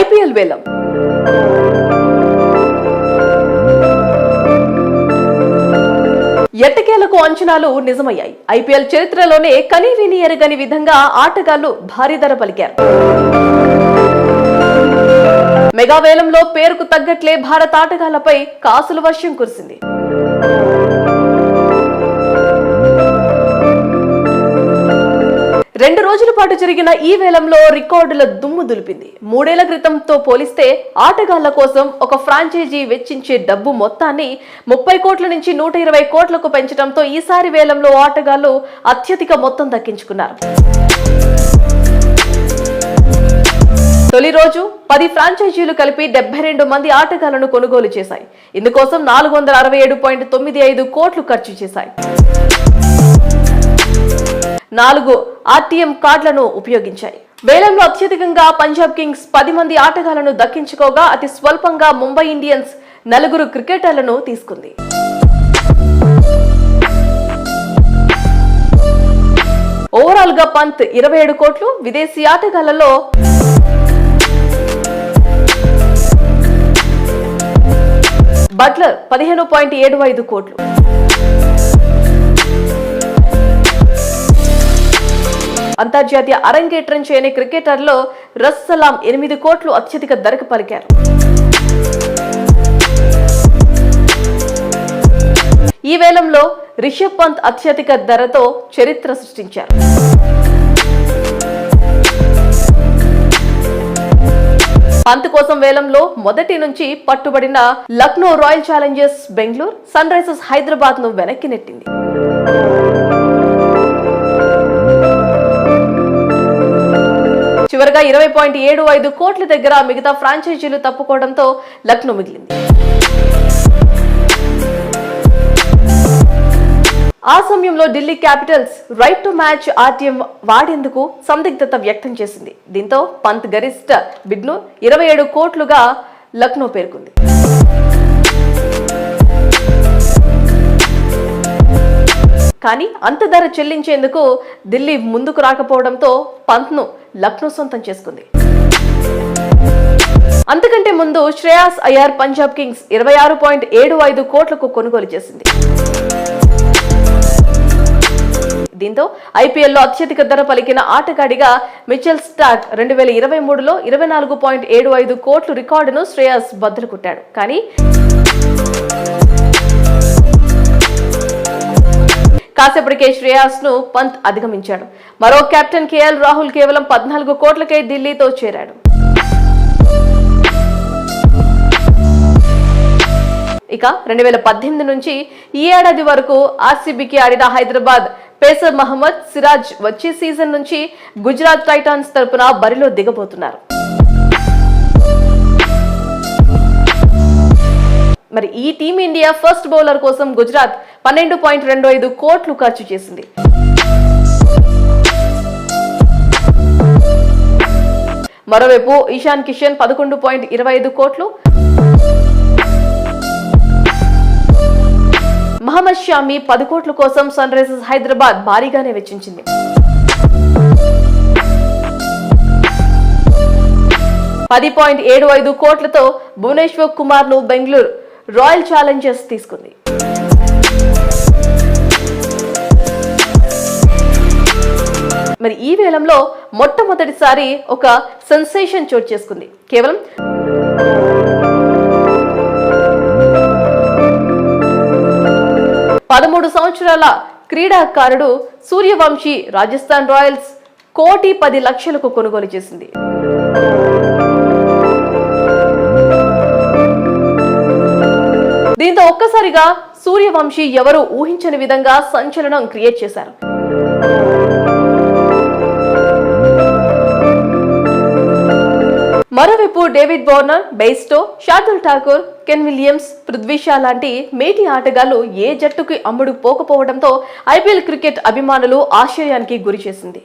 IPL వేలం. ఎట్టకేలకు అంచనాలు నిజమయ్యాయి. ఐపీఎల్ చరిత్రలోనే కనీవిని ఎరగని విధంగా ఆటగాళ్ళు భారీ ధర పలికారు. మెగా వేలంలో పేరుకు తగ్గట్లే భారత ఆటగాళ్ళపై కాసుల వర్షం కురిసింది. రెండు రోజుల పాటు జరిగిన ఈ వేలంలో రికార్డుల దుమ్ము దులిపింది. మూడేళ్ళ క్రితంతో పోలిస్తే ఆటగాళ్ళ కోసం ఒక ఫ్రాంచైజీ వెచ్చించే డబ్బు మొత్తాన్ని ముప్పై కోట్ల నుంచి నూట ఇరవై కోట్లకు పెంచడంతో ఈసారి వేలంలో ఆటగాళ్ళు అత్యధిక మొత్తం దక్కించుకున్నారు. తొలి రోజు పది ఫ్రాంచైజీలు కలిపి డెబ్బై రెండు మంది ఆటగాళ్ళను కొనుగోలు చేశాయి. ఇందుకోసం నాలుగు వందల అరవై ఏడు పాయింట్ తొమ్మిది ఐదు కోట్లు ఖర్చు చేశాయి. నాలుగు ఆర్టీఎం కార్డులను ఉపయోగించాయి. వేలంలో అత్యధికంగా పంజాబ్ కింగ్స్ పది మంది ఆటగాళ్ళను దక్కించుకోగా అతి స్వల్పంగా ముంబై ఇండియన్స్ నలుగురు క్రికెటర్లను తీసుకుంది. ఓవరాల్గా పంత్ ఇరవై ఏడు కోట్లు విదేశీ ఆటగాళ్ళలో బట్లర్ పదిహేను పాయింట్ ఏడు ఐదు కోట్లు. అంతర్జాతీయ అరంగేట్రం చేయని క్రికెటర్లో రస్సలాం ఎనిమిది కోట్లు అత్యధిక ధరకు పలికారు. ఈ వేలంలో రిషబ్ పంత్ అత్యధిక ధరతో చరిత్ర సృష్టించారు. పంత్ కోసం వేలంలో మొదటి నుంచి పట్టుబడిన Lucknow Royal Challengers Bengaluru Sunrisers హైదరాబాద్ను వెనక్కి నెట్టింది. చివరగా ఇరవై పాయింట్ ఏడు ఐదు కోట్ల దగ్గర మిగతా ఫ్రాంచైజీలు తప్పుకోవడంతో లక్నో మిగిలింది. ఆ సమయంలో Delhi Capitals right to match RTM వాడేందుకు సందిగ్ధత వ్యక్తం చేసింది. దీంతో పంత్ గరిష్ట బిడ్ను ఇరవై ఏడు కోట్లుగా లక్నో పేర్కొంది. కానీ అంత ధర చెల్లించేందుకు ఢిల్లీ ముందుకు రాకపోవడంతో పంత్ను లక్నో సొంతం చేసుకుంది. అంతకంటే ముందు శ్రేయాస్ అయ్యార్ పంజాబ్ కింగ్స్ ఇరవై ఆరు పాయింట్ ఏడు ఐదు కోట్లకు కొనుగోలు చేసింది. దీంతో ఐపీఎల్లో అత్యధిక ధర పలికిన ఆటగాడిగా మిచెల్ స్టాక్ రెండు వేల ఇరవై మూడులో ఇరవై నాలుగు పాయింట్ ఏడు ఐదు కోట్లు రికార్డును శ్రేయాస్ బద్దలు కొట్టాడు. కానీ కాసేపటికే శ్రేయాస్ను పంత్ అధిగమించాడు. మరో కెప్టెన్ కేఎల్ రాహుల్ కేవలం పద్నాలుగు కోట్లకే ఢిల్లీతో చేరాడు. ఇక రెండు వేల పద్దెనిమిది నుంచి ఈ ఏడాది వరకు ఆర్సీబీకి ఆడిన హైదరాబాద్ పేసర్ మహమ్మద్ సిరాజ్ వచ్చే సీజన్ నుంచి గుజరాత్ టైటాన్స్ తరపున బరిలో దిగబోతున్నారు. మరి ఈ టీమిండియా ఫస్ట్ బౌలర్ కోసం గుజరాత్ పన్నెండు పాయింట్ రెండు ఐదు కోట్లు ఖర్చు చేసింది. మరోవైపు ఇషాన్ కిషన్ పదకొండు పాయింట్ ఇరవై ఐదు కోట్లు. మహమ్మద్ షామి పది కోట్ల కోసం సన్ రైజర్స్ హైదరాబాద్ భారీగానే వెచ్చించింది. పది పాయింట్ ఏడు ఐదు కోట్లతో భువనేశ్వర్ కుమార్ను బెంగళూరు రాయల్ ఛాలెంజర్స్ తీసుకుంది. మరి ఈ వేలంలో మొట్టమొదటిసారి ఒక సెన్సేషన్ చోటు చేసుకుంది. కేవలం పదమూడు సంవత్సరాల క్రీడాకారుడు సూర్యవంశీ రాజస్థాన్ రాయల్స్ కోటి పది లక్షలకు కొనుగోలు చేసింది. ఒక్కసారిగా సూర్యవంశీ ఎవరు ఊహించని విధంగా సంచలనం క్రియేట్ చేశారు. మరోవైపు David Warner Bairstow Shardul Thakur Kane Williams Prithvi Shaw లాంటి మేటి ఆటగాళ్ళు ఏ జట్టుకి అమ్ముడు పోకపోవడంతో ఐపీఎల్ క్రికెట్ అభిమానులు ఆశ్చర్యానికి గురి చేసింది.